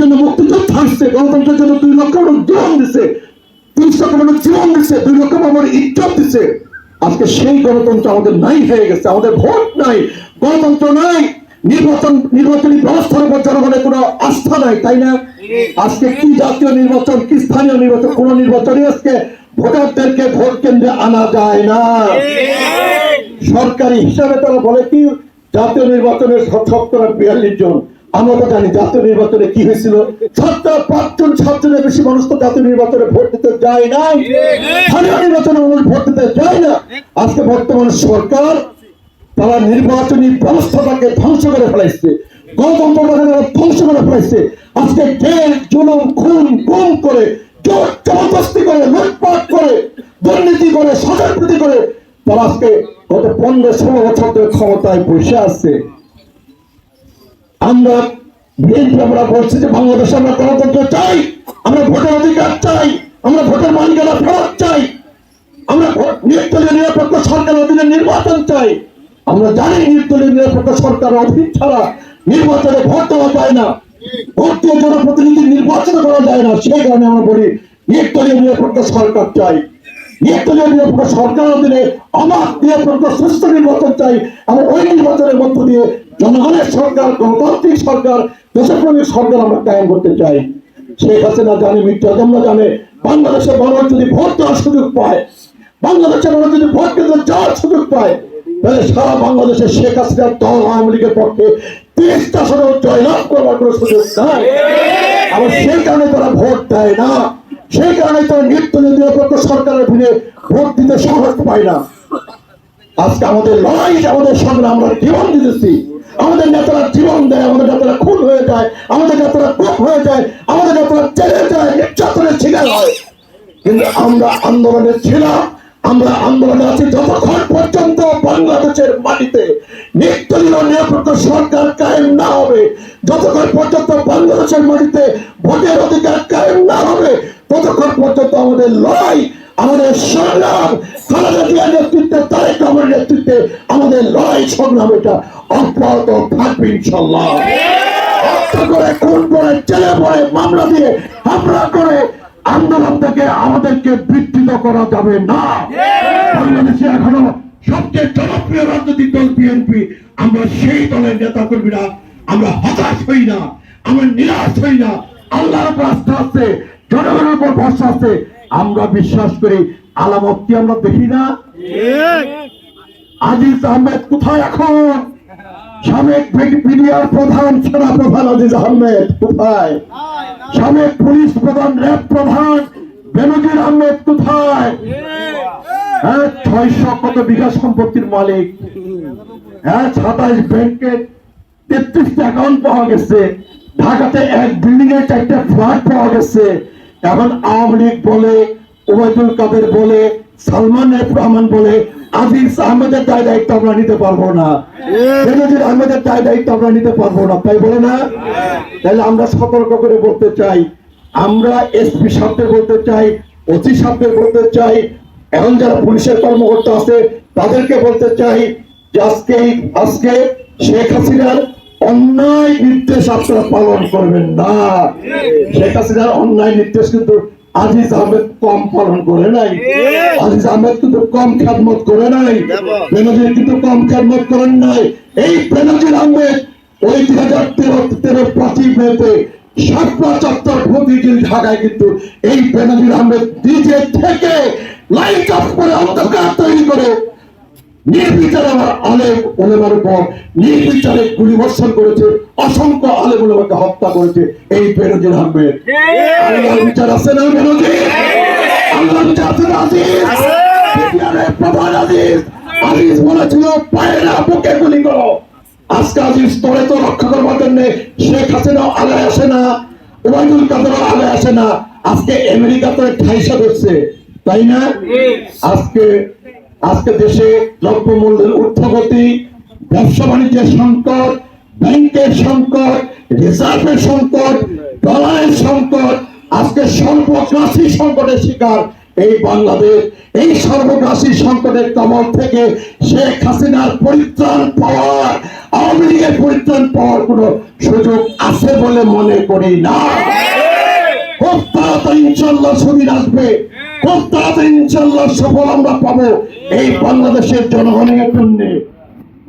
জন্য গণতন্ত্রের জন্য দুই লক্ষ মানুষ জীবন মানুষ জীবন দিচ্ছে দুই লক্ষ মানুষ ইজ্জত দিচ্ছে আজকে সেই গণতন্ত্র আমাদের নাই হয়ে গেছে, আমাদের ভোট নাই, গণতন্ত্র নাই, নির্বাচন, নির্বাচনী ব্যবস্থার উপর জনগণের কোনো আস্থা নাই, তাই না? আজকে কি জাতীয় নির্বাচন, কি স্থানীয় নির্বাচন, কোন নির্বাচনই আজকে ভোটারদেরকে ভোট কেন্দ্রে আনা যায় না। সরকারি হিসাবে তারা বলে কি, জাতীয় নির্বাচনের শতকরা বিয়াল্লিশ জন। আমরা জানি জাতীয় নির্বাচনে কি হয়েছিল। সত্তর পাঁচজন, সাতজনের বেশি মানুষ তো জাতীয় নির্বাচনে ভোট দিতে যায় নাই। স্থানীয় নির্বাচনে মানুষ ভোট দিতে যায় না। আজকে বর্তমান সরকার তারা নির্বাচনী ব্যবস্থাটাকে ধ্বংস করে ফেলাইছে। গণতন্ত্রটাকে তারা ধ্বংস করে ফেলাইছে। আজকে জেল জুলুম, খুন, গুম করে, জোর জবরদস্তি করে, লুটপাট করে, দুর্নীতি করে সজাগতি করে, তারা আজকে গত পনেরো, ষোলো বছর ধরে ক্ষমতায় বসে আছে। আমরা বিএনপি আমরা বলছি যে বাংলাদেশে আমরা গণতন্ত্র চাই, আমরা ভোটের অধিকার চাই, আমরা ভোটের মানকেরা ফেরত চাই, আমরা নির্দলীয় নিরপেক্ষ সরকার অধীনে নির্বাচন চাই। আমরা জানি নির্দলীয় নিরপেক্ষ সরকার অধীন ছাড়া নির্বাচনে ভোট দেওয়া যায় না। ভোট দিয়ে জনপ্রতিনিধি নির্বাচন করা যায় না। সেই কারণে আমরা বলি নির্দলীয় নিরপেক্ষ সরকার চাই। নির্দলীয় নিরপেক্ষ সরকার অধীনে আমার নিরপেক্ষ সুস্থ নির্বাচন চাই। আমরা ওই নির্বাচনের মধ্য দিয়ে জনগণের সরকার গণতান্ত্রিক সরকার দেশপ্রেমিক সরকার আমরা কায়েম করতে চাই। শেখ হাসিনা জানে মির্জা জমনা জানে বাংলাদেশের মানুষ যদি ভোট দেওয়ার সুযোগ পায় বাংলাদেশের মানুষ যদি ভোট কেন্দ্রে যাওয়ার সুযোগ পায় তাহলে সারা বাংলাদেশের শেখ হাসিনার দল আওয়ামী লীগের পক্ষে তিরিশটা সদস্য জয়লাভ করবার কোনো সুযোগ নাই। আবার সেই কারণে তারা ভোট দেয় না। সেই কারণে তারা নির্দলীয় নিরপেক্ষ সরকারের অধীনে ভোট দিতে সাহস পায় না। আজকে আমাদের লড়াই আমাদের সামনে আমরা জীবন দিতেছি, আমাদের নেতারা জীবন দেয়, আমাদের নেতারা খুন হয়ে যায়, আমাদের নেতারা গুপ হয়ে যায়, আমাদের নেতারা জেলে যায়, নির্যাতনের শিকার হয়। কিন্তু আমরা আন্দোলনে ছিলাম, আমরা আন্দোলনে আছি যতক্ষণ পর্যন্ত বাংলাদেশের মাটিতে নির্দলীয় নিরপেক্ষ সরকার কায়েম না হবে, যতক্ষণ পর্যন্ত বাংলাদেশের মাটিতে ভোটের অধিকার কায়েম না হবে ততক্ষণ পর্যন্ত আমাদের লড়াই, আমাদের সংগ্রাম খালেদা জিয়ার নেতৃত্বে, তারেক নেতৃত্বে আমাদের লড়াই সংগ্রাম এটা অব্যাহত থাকবে ইনশাল্লাহ করে, খুন করে মামলা দিয়ে হামলা করে আন্দোলন থেকে আমাদেরকে বিকৃত করা যাবে না। বাংলাদেশে এখনও সবচেয়ে জনপ্রিয় রাজনৈতিক দল বিএনপি আমরা সেই দলের নেতা কর্মীরা আমরা হতাশ হই না, আমরা নিরাশ হই না। আল্লাহর আস্থা আছে জনগণের উপর ভরসা আছে। আমরা বিশ্বাস করি আলামতটি আমরা দেখি না। আজিজ আহমেদ কোথায় এখন? সাবেক বিডিআর প্রধান সেনা প্রধান আজিজ আহমেদ কোথায়? সাবেক পুলিশ প্রধান র্যাব প্রধান বেনজির আহমেদ কোথায়? হ্যাঁ ছয়শো কত বিঘা সম্পত্তির মালিক। হ্যাঁ সাতাশ ব্যাংকের তেত্রিশটা অ্যাকাউন্ট পাওয়া গেছে। ঢাকাতে এক বিল্ডিং এর চারটা ফ্ল্যাট পাওয়া গেছে। এখন আওয়ামী লীগ বলে ওবায়দুল কাদের বলে সালমান এফ রহমান বলে আজিজ আহমেদের দায় দায়িত্ব আমরা নিতে পারব না। বেনজির আহমেদের দায় দায়িত্ব আমরা নিতে পারব না। তাই বলে না? তাহলে আমরা সতর্ক করে বলতে চাই আমরা এসপি সাহেবদের বলতে চাই ওসি সাহেবদের বলতে চাই এখন যারা পুলিশের কর্মকর্তা আছে তাদেরকে বলতে চাই যে আজকে আজকে শেখ হাসিনার অন্যায় নির্দেশ আপনারা পালন করবেন না। শেখ হাসিনার অন্যায় নির্দেশ কিন্তু আজিজ আহমেদ কম পালন করে নাই। আজিজ আহমেদ কিন্তু কম খেদমত করে নাই। বেনজির কিন্তু কম খেদমত করেন নাই। এই বেনজির আহমেদ ওই দুই হাজার তেরো তেরো পঁচিশ মেতে সাতটা চত্বর প্রতিদিন ঢাকায় কিন্তু এই বেনজির আহমেদ নিজে থেকে লাইট অফ করে অন্ধকার তৈরি করে নির্বিচারে আমার আলেম ওলেমার উপর নির্বিচারে গুলিবর্ষণ করেছে অসংখ্য আলেম ওলেমাকে হত্যা করেছে এই বেনজির আহমেদ আল্লাহর বিচার আছে না আল্লাহর বিচার আছে না আজিজ? প্রধান আজিজ। আজিজ বলেছিল পায়ে না বুকে গুলি করো। আজকে আজিজ স্তরে তো রক্ষা করবার জন্য শেখ হাসিনা আগায় আসে না ওবায়দুল কাদেরও আগায় আসে না। আজকে আমেরিকা তো ঠাইসা ধরছে তাই না? আজকে আজকে দেশে দ্রব্যমূল্যের ঊর্ধ্বগতি, ব্যবসা বাণিজ্যের সংকট, ব্যাংকের সংকট, রিজার্ভের সংকট, ডলারের সংকট, আজকে সর্বগ্রাসী সংকটের শিকার এই বাংলাদেশ। এই সর্বগ্রাসী সংকটের কবল থেকে শেখ হাসিনার পরিত্রাণ পাওয়ার, আওয়ামী লীগের পরিত্রাণ পাওয়ার কোনো সুযোগ আছে বলে মনে করি না। খুব তাড়াতাড়ি ইনশাল্লাহ সুদিন আসবে। তাড়াতাড়ি ইনশাল্লাহ সফল আমরা পাবো। এই বাংলাদেশের জনগণের জন্য,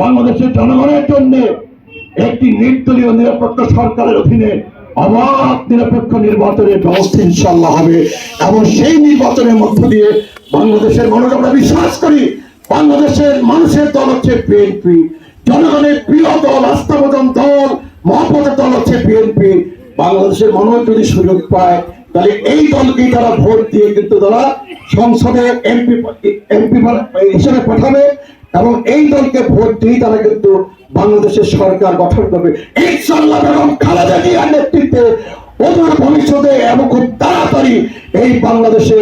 বাংলাদেশের জনগণের জন্য একটি নির্দলীয় নিরপেক্ষ সরকারের অধীনে অবাধ নিরপেক্ষ নির্বাচনের ব্যবস্থা ইনশাল্লাহ হবে। এবং সেই নির্বাচনের মধ্য দিয়ে বাংলাদেশের মানুষ আমরা বিশ্বাস করি, বাংলাদেশের মানুষের দল হচ্ছে বিএনপি জনগণের প্রিয় দল আস্থাবোধন দল মহাপতের দল হচ্ছে বিএনপি বাংলাদেশের মানুষ যদি সুযোগ পায় তাহলে এই দলকেই তারা ভোট দিয়ে কিন্তু তারা সংসদে এমপি এমপি হিসেবে পাঠাবে এবং এই দলকে ভোট দিয়ে তারা কিন্তু বাংলাদেশের সরকার গঠন করবে। ইনশাল্লাহ বেগম খালেদা জিয়ার নেতৃত্বে অদূর ভবিষ্যতে এবং খুব তাড়াতাড়ি এই বাংলাদেশে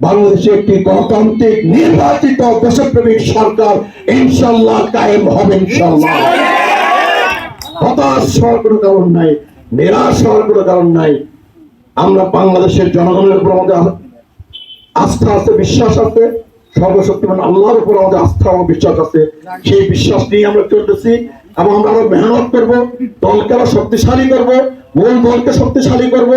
বাংলাদেশে একটি গণতান্ত্রিক নির্বাচিত দেশপ্রেমিক সরকার ইনশাল্লাহ কায়েম হবে ইনশাল্লাহ হতাশ হওয়ার কোনো কারণ নাই নিরাশ হওয়ার কোনো কারণ নাই। আমরা বাংলাদেশের জনগণের উপর আমাদের আস্থা আছে, বিশ্বাস আছে, সর্বশক্তিমান আল্লাহর উপর আমাদের আস্থা এবং বিশ্বাস আছে। সেই বিশ্বাস নিয়ে আমরা চলতেছি এবং আমরা আরও মেহনত করব, দলকে আরও শক্তিশালী করব, মূল দলকে শক্তিশালী করব,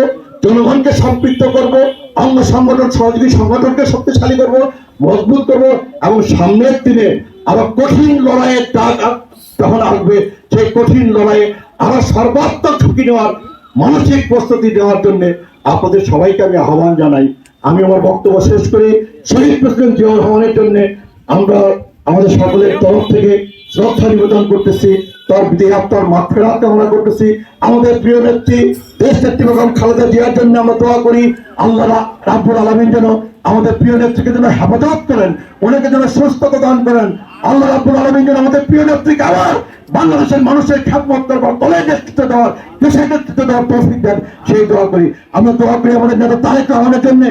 জনগণকে সম্পৃক্ত করব অঙ্গ সংগঠন, সহযোগী সংগঠনকে শক্তিশালী করব, মজবুত করব এবং সামনের দিনে আরও কঠিন লড়াইয়ের ডাক যখন আসবে, সেই কঠিন লড়াইয়ে আরও সর্বাত্মক ঝুঁকি নেওয়ার, মানসিক প্রস্তুতি নেওয়ার জন্য আপনাদের সবাইকে আমি আহ্বান জানাই। আমি আমার বক্তব্য শেষ করি। শহীদ প্রেসিডেন্ট জিয়াউর রহমানের জন্য আমরা আমাদের সকলের তরফ থেকে শ্রদ্ধা নিবেদন করতেছি। তার বিদেহ আত্মার মাঠ ফেরাত কামনা করতেছি। আমাদের প্রিয় নেত্রী, দেশ নেত্রী খালেদা জিয়ার জন্য আমরা দোয়া করি। আল্লাহ রাব্বুল আলমিন যেন আমাদের প্রিয় নেত্রীকে যেন হেফাজত করেন, ওনাকে যেন সুস্থতা দান করেন। আল্লাহ রাব্বুল আলমিন যেন আমাদের প্রিয় নেত্রীকে আবার বাংলাদেশের মানুষের খ্যাতমত করবার দলের নেতৃত্ব দেওয়ার, দেশের নেতৃত্ব দেওয়ার তৌফিক দেন, সেই দোয়া করি। আমরা দোয়া করি আমাদের নেতা তারেক রহমানের জন্য।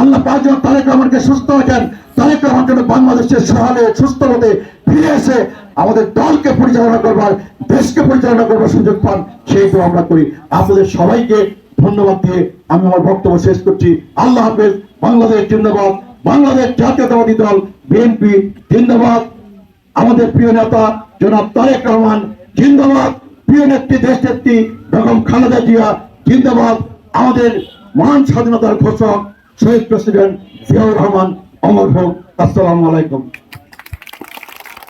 আল্লাহ পাঁচ যেন তারেক রহমানকে সুস্থ হয়েছেন তারেক রহমান যেন বাংলাদেশের সহালে, সুস্থ হতে ফিরে এসে আমাদের দলকে পরিচালনা করবার, দেশকে পরিচালনা করবার সুযোগ পান, সেই দোয়া আমরা করি। আপনাদের সবাইকে ধন্যবাদ দিয়ে আমি আমার বক্তব্য শেষ করছি। আল্লাহ হাফেজ। বাংলাদেশ জিন্দাবাদ, বাংলাদেশ জাতীয়তাবাদী দল, বিএনপি জিন্দাবাদ। আমাদের প্রিয় নেতা জনাব তারেক রহমান, জিন্দাবাদ। প্রিয় নেত্রী দেশ নেত্রী বেগম খালেদা জিয়া, জিন্দাবাদ। আমাদের মহান স্বাধীনতার ঘোষক শহীদ প্রেসিডেন্ট জিয়াউর রহমান, অমর হোক। আসসালামু আলাইকুম।